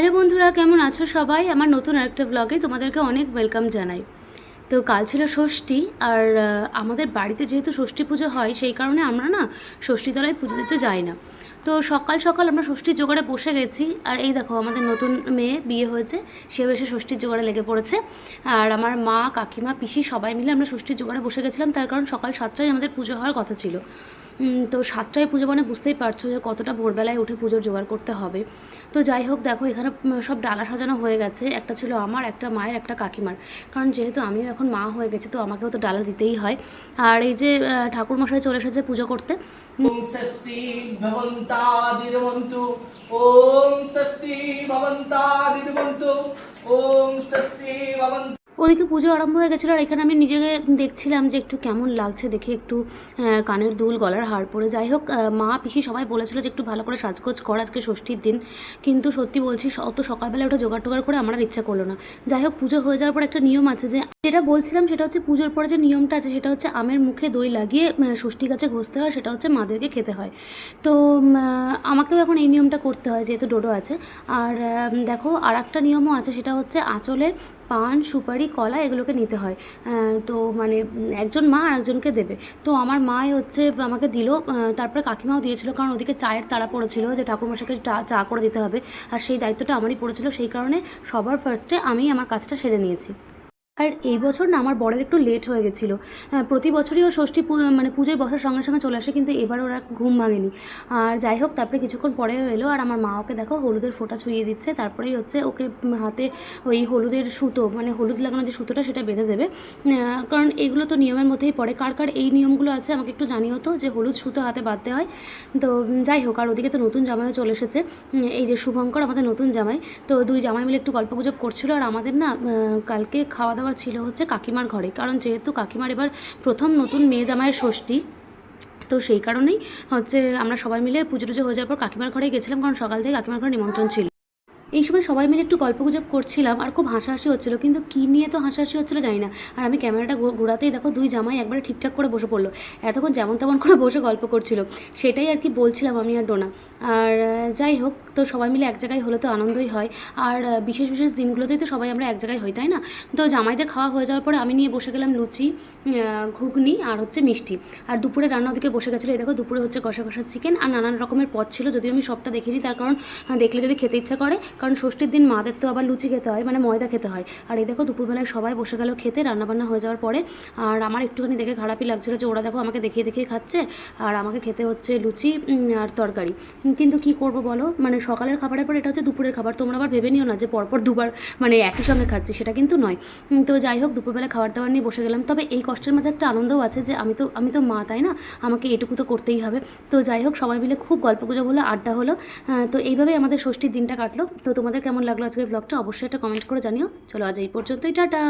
Hello বন্ধুরা, কেমন আছো সবাই? আমার নতুন আরেকটা ব্লগে তোমাদেরকে অনেক ওয়েলকাম জানাই। তো কাল ছিল ষষ্ঠী আর আমাদের বাড়িতে যেহেতু ষষ্ঠী পুজো হয়, সেই কারণে আমরা না ষষ্ঠী তলায় পুজো দিতে যাই না। তো সকাল সকাল আমরা ষষ্ঠীর জোগাড়ে বসে গেছি আর এই দেখো আমাদের নতুন মেয়ে বিয়ে হয়েছে, সেও এসে ষষ্ঠীর জোগাড়ে লেগে পড়েছে। আর আমার মা, কাকিমা, পিসি সবাই মিলে আমরা ষষ্ঠীর জোগাড়ে বসে গেছিলাম, তার কারণ সকাল সাতটায় আমাদের পুজো হওয়ার কথা ছিল। তো সাতটায় পুজো মানে বুঝতেই পারছ যে কতটা ভোরবেলায় উঠে পুজোর জোগাড় করতে হবে। তো যাই হোক, দেখো এখানে সব ডালা সাজানো হয়ে গেছে। একটা ছিল আমার, একটা মায়ের, একটা কাকিমার। কারণ যেহেতু আমিও এখন মা হয়ে গেছি, তো আমাকেও তো ডালা দিতেই হয়। আর এই যে ঠাকুরমশাই চলে এসেছে পুজো করতে। ওম ওদিকে পুজো আরম্ভ হয়ে গেছিল আর এখানে আমি নিজেকে দেখছিলাম যে একটু কেমন লাগছে দেখে একটু কানের দুল গলার হার পরে। যাই হোক মা, পিসি সবাই বলেছিল যে একটু ভালো করে সাজগোজ কর আজকে ষষ্ঠীর দিন। কিন্তু সত্যি বলছি অত সকালবেলা ওটা জোগাড় টোগাড় করে আমার ইচ্ছা করল না। যাই হোক, পুজো হয়ে যাওয়ার পর একটা নিয়ম আছে যে, যেটা বলছিলাম সেটা হচ্ছে পুজোর পরে যে নিয়মটা আছে সেটা হচ্ছে আমের মুখে দই লাগিয়ে ষষ্ঠী গাছে ঘষতে হয়, সেটা হচ্ছে মাদেরকে খেতে হয়। তো আমাকেও এখন এই নিয়মটা করতে হয় যেহেতু ডোডো আছে। আর দেখো আর একটা নিয়মও আছে, সেটা হচ্ছে আঁচলে পান, সুপারি, কলা এগুলোকে নিতে হয়। তো মানে একজন মা আর একজনকে দেবে। তো আমার মাই হচ্ছে আমাকে দিল তারপরে কাকিমাও দিয়েছিল কারণ ওদিকে চায়ের তাড়া পড়েছিল যে ঠাকুরমশাকে চা চা করে দিতে হবে। আর সেই দায়িত্বটা আমারই পড়েছিল, সেই কারণে সবার ফার্স্টে আমি আমার কাজটা সেরে নিয়েছি। আর এই বছর না আমার বরের একটু লেট হয়ে গেছিল। আহ, প্রতি বছরই ও ষষ্ঠী মানে পুজোয় বসার সঙ্গে সঙ্গে চলে আসে কিন্তু এবার ওরা ঘুম ভাঙেনি। আর যাই হোক তারপরে কিছুক্ষণ পরেও এলো আর আমার মা ওকে দেখো হলুদের ফোঁটা ছুঁয়ে দিচ্ছে তারপরেই হচ্ছে ওকে হাতে ওই হলুদের সুতো মানে হলুদ লাগানো যে সুতোটা সেটা বেঁধে দেবে। কারণ এগুলো তো নিয়মের মধ্যেই পড়ে। কার কার এই নিয়মগুলো আছে আমাকে একটু জানিও তো যে হলুদ সুতো হাতে বাঁধতে হয়। তো যাই হোক আর ওদিকে তো নতুন জামাইও চলে এসেছে। এই যে শুভঙ্কর আমাদের নতুন জামাই তো দুই জামাই মিলে একটু গল্প গুজব করছিল। আর আমাদের না কালকে খাওয়া দাওয়া ছিল হচ্ছে কাকিমার ঘরে। কারণ যেহেতু কাকিমার এবার প্রথম নতুন মেয়ে জামাইয়ের ষষ্ঠী, তো সেই কারণেই হচ্ছে আমরা সবাই মিলে পুজো টুজো হয়ে যাওয়ার পর কাকিমার ঘরে গেছিলাম, কারণ সকাল থেকে কাকিমার ঘরে নিমন্ত্রণ ছিল। এই সময় সবাই মিলে একটু গল্প গুজব করছিলাম আর খুব হাসাহাসি হচ্ছিল, কিন্তু কী নিয়ে তো হাসাহাসি হচ্ছিল জানি না। আর আমি ক্যামেরাটা ঘোরাতেই দেখো দুই জামাই একবারে ঠিকঠাক করে বসে পড়ল, এতক্ষণ যেমন তেমন করে বসে গল্প করছিল, সেটাই আর কি বলছিলাম আমি আর ডোনা। আর যাই হোক, তো সবাই মিলে এক জায়গায় হলে তো আনন্দই হয়, আর বিশেষ বিশেষ দিনগুলোতেই তো সবাই আমরা এক জায়গায় হই, তাই না? তো জামাইদের খাওয়া হয়ে যাওয়ার পরে আমি নিয়ে বসে গেলাম লুচি ঘুগনি আর হচ্ছে মিষ্টি। আর দুপুরে রান্না ওদিকে বসে গেছিল, এই দেখো দুপুরে হচ্ছে কষা কষা চিকেন আর নানান রকমের পদ ছিল, যদিও আমি সবটা দেখিনি, তার কারণ দেখলে যদি খেতে ইচ্ছা করে কারণ ষষ্ঠীর দিন মাদের তো আবার লুচি খেতে হয় মানে ময়দা খেতে হয়। আর এই দেখো দুপুরবেলায় সবাই বসে গেল খেতে, রান্নাবান্না হয়ে যাওয়ার পরে, আর আমার একটুখানি দেখে খারাপই লাগছিল যে ওরা দেখো আমাকে দেখিয়ে দেখিয়ে খাচ্ছে, আর আমাকে খেতে হচ্ছে লুচি আর তরকারি। কিন্তু কি করব বলো? মানে সকালের খাবারের পর এটা হচ্ছে দুপুরের খাবার, তোমরা আবার ভেবে নিও না যে পরপর দুবার মানে একই সঙ্গে খাচ্ছি, সেটা কিন্তু নয়। তো যাই হোক দুপুরবেলা খাবার দাবার নিয়ে বসে গেলাম। তবে এই কষ্টের মধ্যে একটা আনন্দও আছে যে আমি তো আমি তো মা, তাই না? আমাকে এটুকু তো করতেই হবে। তো যাই হোক, সবাই মিলে খুব গল্প গুজব হলো, আড্ডা হলো। তো এইভাবেই আমাদের ষষ্ঠীর দিনটা কাটলো। তো তোমাদের কেমন লাগল আজকের ব্লগটা অবশ্যই একটা কমেন্ট করে জানিও। চলো আজ এই পর্যন্তই, টাটা!